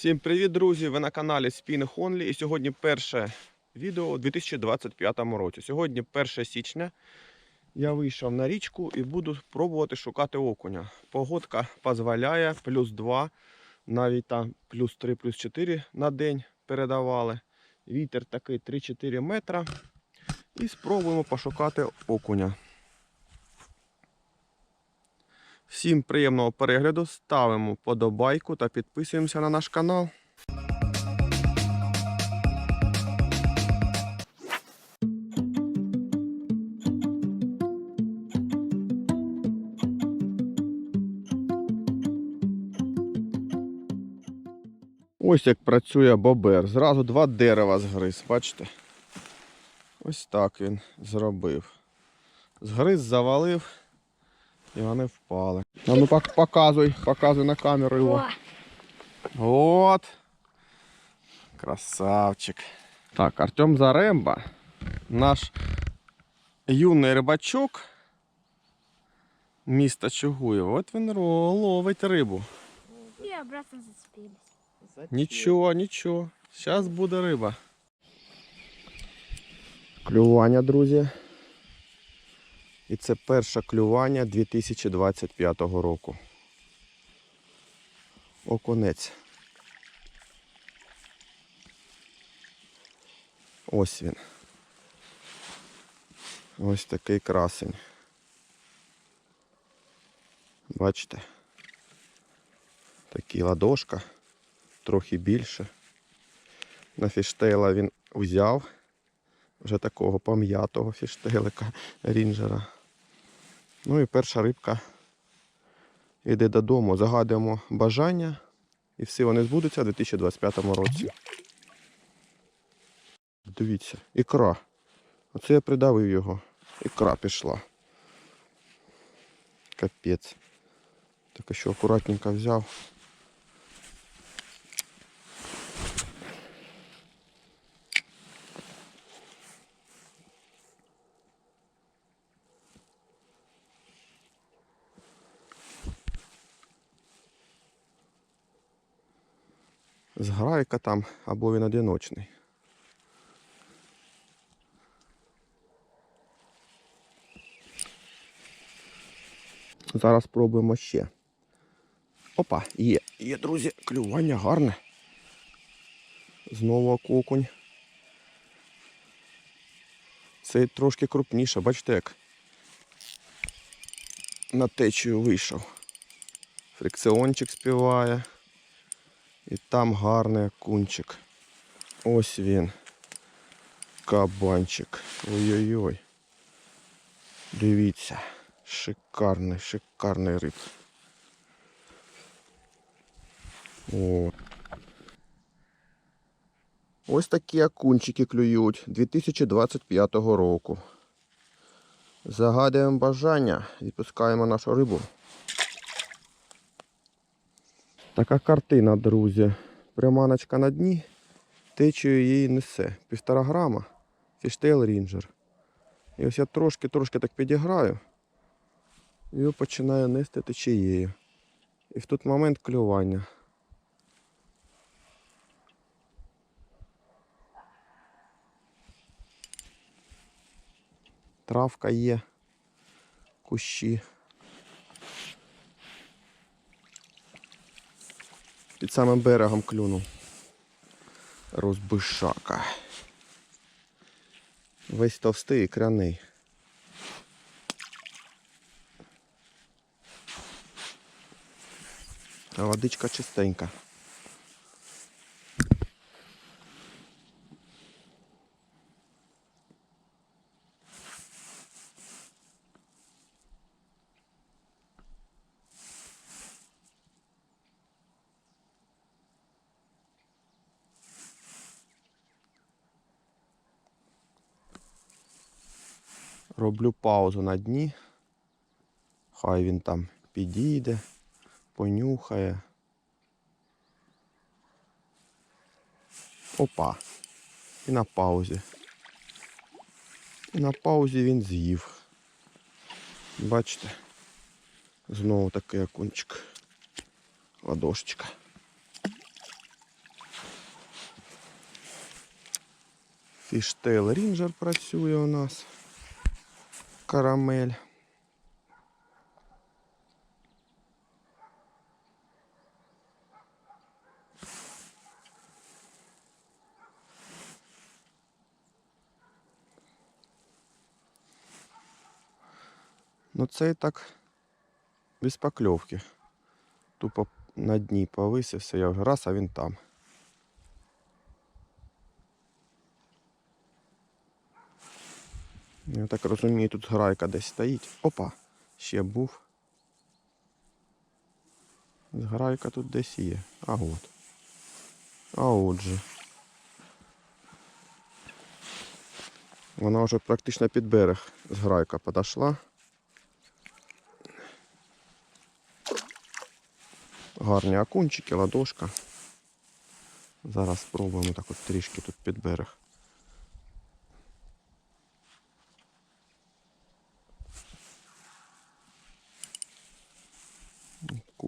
Всім привіт, друзі! Ви на каналі Spin Honly і сьогодні перше відео у 2025 році. Сьогодні 1 січня. Я вийшов на річку і буду пробувати шукати окуня. Погодка дозволяє, плюс 2, навіть там плюс 3, плюс 4 на день передавали. Вітер такий 3-4 метра. І спробуємо пошукати окуня. Всім приємного перегляду, ставимо подобайку та підписуємося на наш канал. Ось як працює бобер. Зразу два дерева згриз, бачите? Ось так він зробив. Згриз, завалив. І вони впали. А ну пок- показуй, показуй на камеру його. От. Красавчик. Так, Артем Заремба. Наш юний рибачок міста Чугуєва. От він ро- ловить рибу. И обратно зацепились. Нічого, нічого. Зараз буде риба. Клювання, друзі. І це перше клювання 2025 року. Оконець. Ось він. Ось такий красень. Бачите? Такий ладошка трохи більше. На фіштейла він взяв вже такого пом'ятого фіштейлика рінджера. Ну і перша рибка йде додому. Загадуємо бажання і всі вони збудуться у 2025 році. Дивіться, ікра. Оце я придавив його. Ікра пішла. Капець. Так що акуратненько взяв. Зграйка там або він одиночний. Зараз спробуємо ще. Опа, є, є, друзі, клювання гарне. Знову окунь. Цей трошки крупніше, бачите як на течію вийшов. Фрикціончик співає. І там гарний окунчик. Ось він. Кабанчик. Ой-ой-ой. Дивіться. Шикарний, шикарний риб. О. Ось такі окунчики клюють 2025 року. Загадуємо бажання, відпускаємо нашу рибу. Така картина, друзі. Приманочка на дні, течію її несе. Півтора грама, фіштейл рінджер. І ось я трошки-трошки так підіграю. І починаю нести течією. І в тут момент клювання. Травка є, кущі. Під самим берегом клюнув. Розбишака. Весь товстий і кряний. А водичка чистенька. Роблю паузу на дні. Хай він там підійде, понюхає. Опа. І на паузі. І на паузі він з'їв. Бачите? Знову такий окунчик. Ладошечка. Фіштейл рінджер працює у нас. Карамель. Ну цей так без покльовки. Тупо на дні повисився, я вже раз, а він там. Я так розумію, тут грайка десь стоїть. Опа, ще був. Грайка тут десь є. А от. А отже. Вона вже практично під берег з грайка подошла. Гарні окунчики, ладошка. Зараз спробуємо так от трішки тут під берег.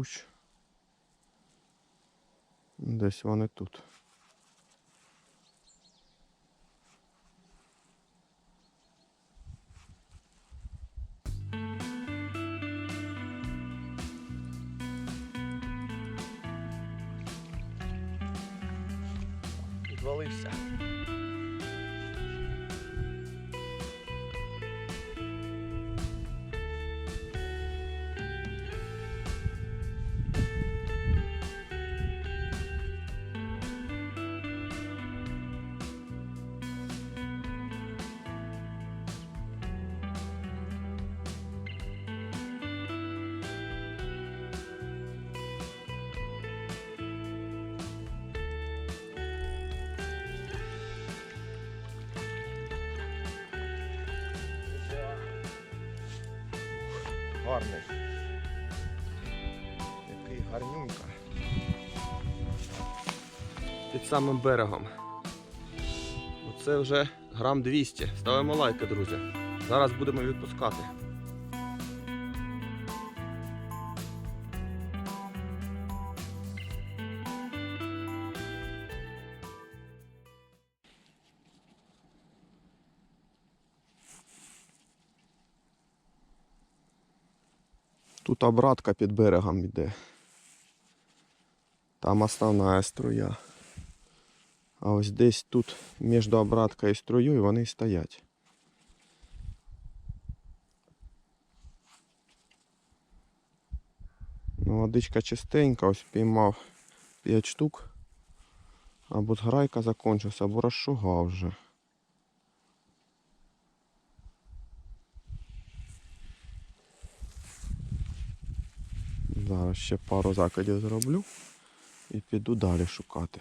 Кущ. Десь вони тут. Гарний. Який гарнюнька. Під самим берегом. Оце вже грам 200. Ставимо лайки, друзі. Зараз будемо відпускати. Тут обратка під берегом йде. Там основна струя. А ось десь тут між обраткою і струєю вони стоять. Ну, водичка чистенька, ось піймав 5 штук. Або зграйка закончився, або розшугав вже. Зараз ще пару закидів зроблю і піду далі шукати.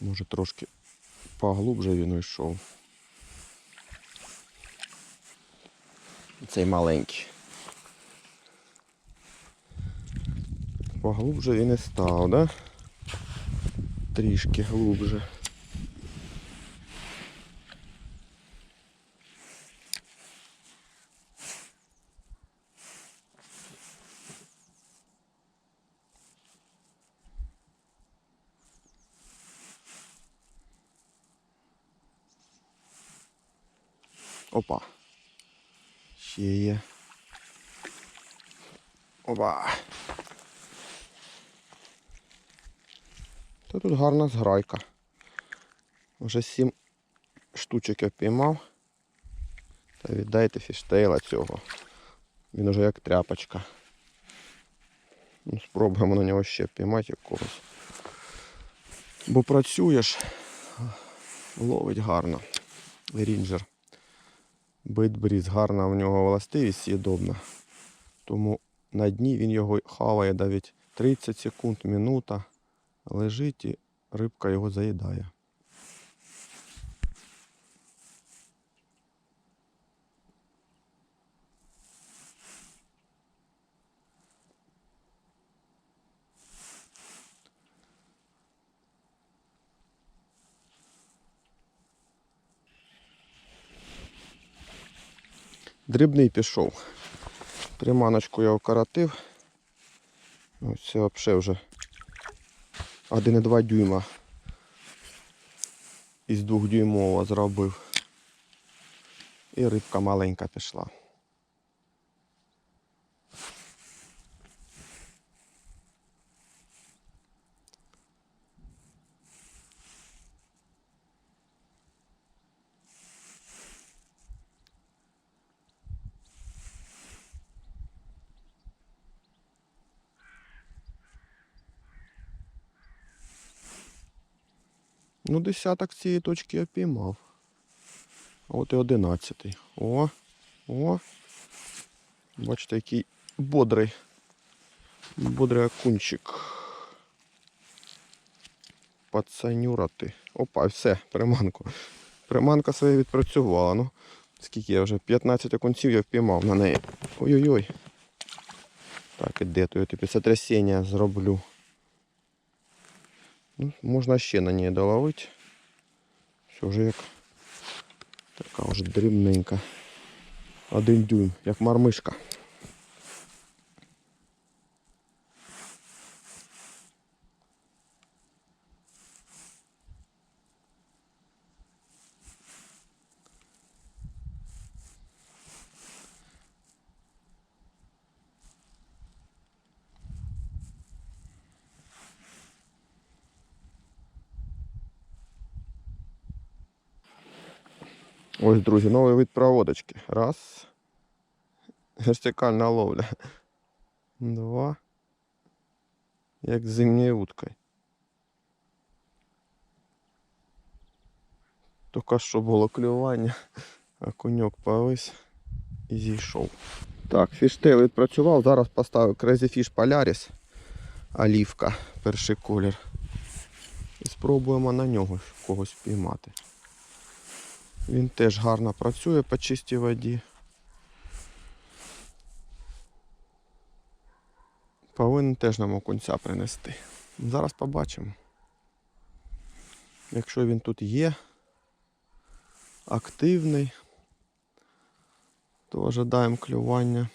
Може трошки поглубже він йшов. Цей маленький. Поглубже він і став, да? Трішки глубже. Опа. Ще є. Опа. Та тут гарна зграйка. Вже сім штучок я піймав. Та віддайте фіштейла цього. Він уже як тряпочка. Ну, спробуємо на нього ще піймати якогось. Бо працюєш, ловить гарно. Рінджер. Битбріз, гарна в нього властивість з'їдобна. Тому на дні він його хаває навіть 30 секунд, минута лежить і рибка його заїдає. Дрібний пішов. Приманочку я окоротив. Ну, Ось це взагалі вже 1,2 дюйма із 2 дюймового зробив. І рибка маленька пішла. Ну, десяток цієї точки я піймав. От і одинадцятий. О, о. Бачите, який бодрий. Бодрий окунчик. Пацанюрати. Опа, все, приманку. Приманка своя відпрацювала. Ну, скільки я вже? 15 окунців я впіймав на неї. Ой-ой-ой. Так, іде, то я тобі сотрясіння зроблю. Ну, можна ще на ній доловити. Все вже як така вже дрібненька. Один дюйм, як мармишка. Ось, друзі, новий вид проводочки. Раз. Вертикальна ловля. Два. Як з зимньою уткою. Тільки що було клювання, а коньок повис і зійшов. Так, фіштейл відпрацював. Зараз поставив Crazy Fish Polaris. Олівка, перший колір. І спробуємо на нього когось впіймати. Він теж гарно працює по чистій воді. Повинен теж нам окунця принести. Зараз побачимо. Якщо він тут є, активний, то ожидаємо клювання.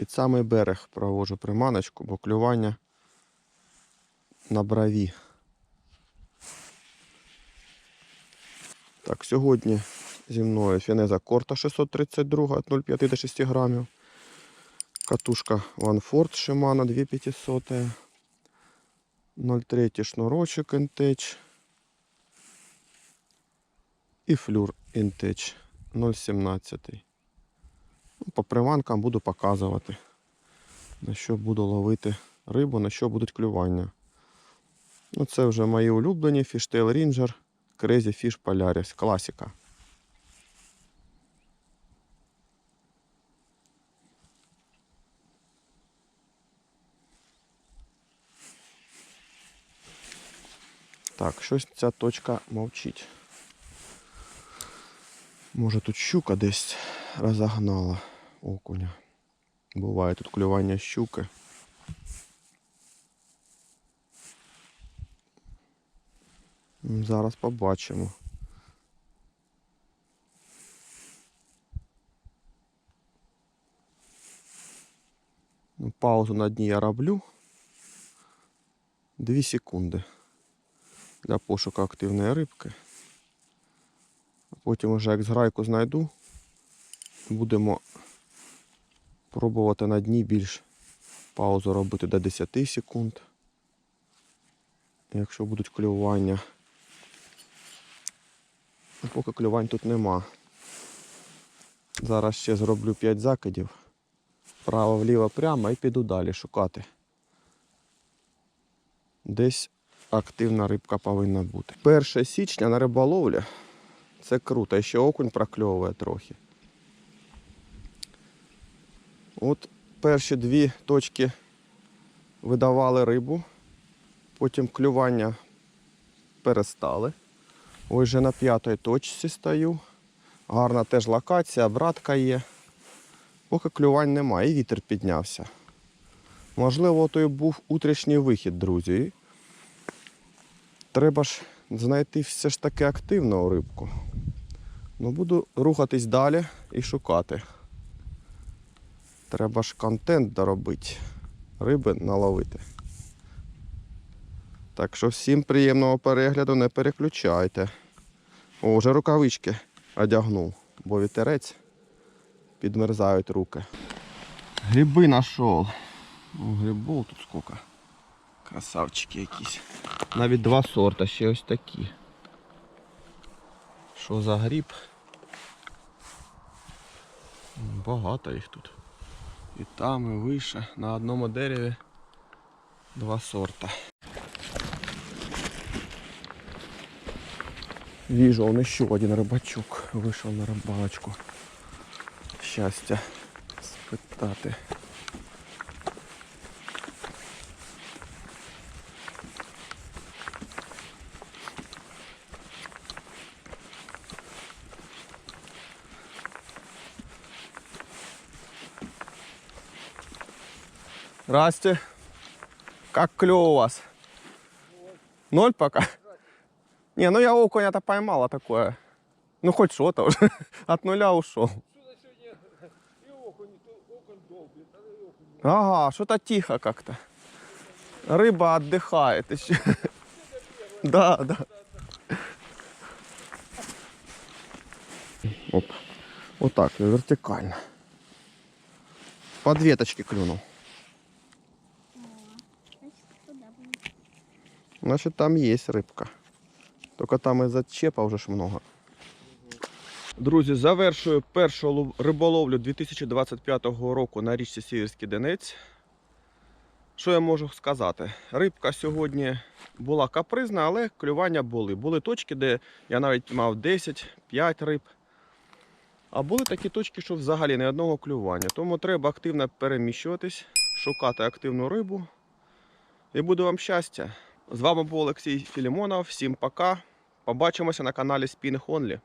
Під самий берег проводжу приманочку, бо клювання на брові. Так, сьогодні зі мною фінеза корта 632 від 0,5 до 6 грамів. Катушка Ванфорд Shimano 2500. 0,3 шнурочок Intech. І флюр Intech 0,17. По приманкам буду показувати, на що буду ловити рибу, на що будуть клювання. Ну, це вже мої улюблені Fishtail Ranger Crazy Fish Polaris. Класика. Так, щось ця точка мовчить. Може тут щука десь розогнала окуня. Буває тут клювання щуки. Зараз побачимо. Ну, Паузу на дні я роблю. Дві секунди для пошуку активної рибки. Потім вже як зграйку знайду, будемо пробувати на дні більш паузу робити до 10 секунд. Якщо будуть клювання. Поки клювань тут нема. Зараз ще зроблю 5 закидів. Вправо, вліво, прямо і піду далі шукати. Десь активна рибка повинна бути. 1 січня на риболовлі. Це круто. Ще окунь прокльовує трохи. От перші дві точки видавали рибу. Потім клювання перестали. Ось вже на п'ятій точці стою. Гарна теж локація, братка є. Поки клювань немає, і вітер піднявся. Можливо, то і був утрішній вихід, друзі. Треба ж знайти все ж таки активну рибку. Ну, буду рухатись далі і шукати. Треба ж контент доробити, риби наловити. Так що всім приємного перегляду, не переключайте. О, вже рукавички одягнув, бо вітерець підмерзають руки. Гриби знайшов. Грибов тут скільки. Красавчики якісь. Навіть два сорта, ще ось такі. Що за гриб? Багато їх тут. І там, і вище. На одному дереві два сорта. Вижу, он еще один рибачок вийшов на рибалочку. Щастя спитати. Здрасте. Как клёво у вас? Ноль пока? Не, ну я окуня-то поймала такое. Ну хоть что-то уже. От нуля ушел. Ага, что-то тихо как-то. Рыба отдыхает еще. Да, да. Оп. Вот так, вертикально. Под веточки клюнул. Значит, там есть рибка. Только там зачепа вже ж много. Друзі, завершую першу риболовлю 2025 року на річці Сіверський Денець. Що я можу сказати? Рибка сьогодні була капризна, але клювання були. Були точки, де я навіть мав 10-5 риб. А були такі точки, що взагалі ні одного клювання. Тому треба активно переміщуватись, шукати активну рибу. І буде вам щастя! З вами був Олексій Філімонов. Всім пока. Побачимося на каналі Spin Only.